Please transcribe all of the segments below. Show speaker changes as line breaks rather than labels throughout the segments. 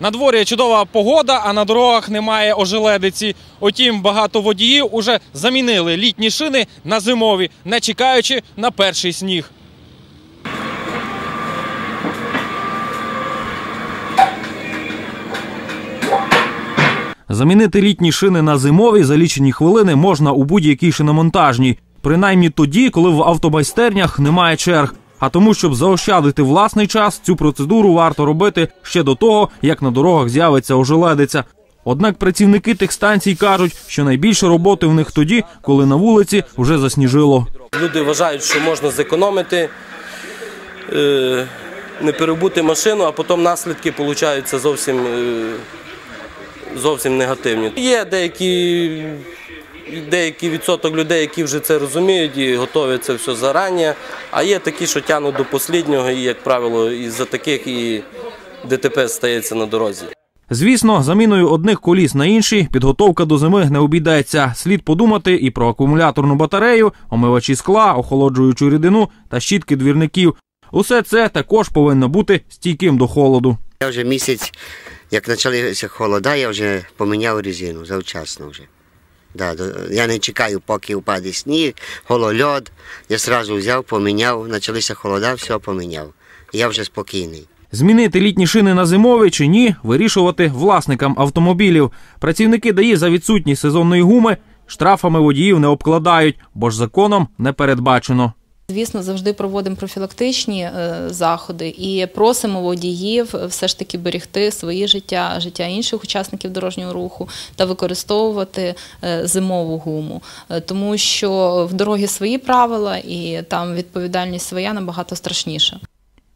На дворі чудова погода, а на дорогах немає ожеледиці. Утім, багато водіїв уже замінили літні шини на зимові, не чекаючи на перший сніг. Замінити літні шини на зимові за лічені хвилини можна у будь-якій шиномонтажній, принаймні тоді, коли в автомайстернях немає черг. А тому, щоб заощадити власний час, цю процедуру варто робити ще до того, як на дорогах з'явиться ожеледиця. Однак працівники тих станцій кажуть, що найбільше роботи в них тоді, коли на вулиці вже засніжило.
Люди вважають, що можна зекономити, е, не перебути машину, а потім наслідки получаються зовсім, е, зовсім негативні. Є деякі, деякий відсоток людей, які вже це розуміють і готові це все зарані, а є такі, що тягнуть до останнього, і, як правило, із-за таких і ДТП стається на дорозі.
Звісно, заміною одних коліс на інші підготовка до зими не обійдеться. Слід подумати і про акумуляторну батарею, омивачі скла, охолоджуючу рідину та щітки двірників. Усе це також повинно бути стійким до холоду.
Я вже місяць, як почалися холода, я вже поміняв резину завчасно вже. Да, я не чекаю, поки впаде сніг, голольод. Я одразу взяв, поміняв, почалися холода, все поміняв. Я вже спокійний.
Змінити літні шини на зимові чи ні, вирішувати власникам автомобілів. Працівники ДАІ за відсутність сезонної гуми штрафами водіїв не обкладають, бо ж законом не передбачено.
Звісно, завжди проводимо профілактичні е, заходи і просимо водіїв все ж таки берегти своє життя, життя інших учасників дорожнього руху та використовувати е, зимову гуму, Е, тому що в дорогі свої правила і там відповідальність своя набагато страшніша.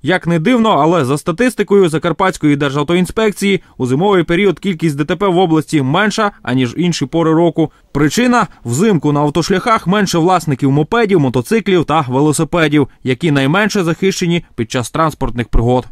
Як не дивно, але за статистикою Закарпатської державтоінспекції у зимовий період кількість ДТП в області менша аніж інші пори року. Причина взимку на автошляхах менше власників мопедів, мотоциклів та велосипедів, які найменше захищені під час транспортних пригод.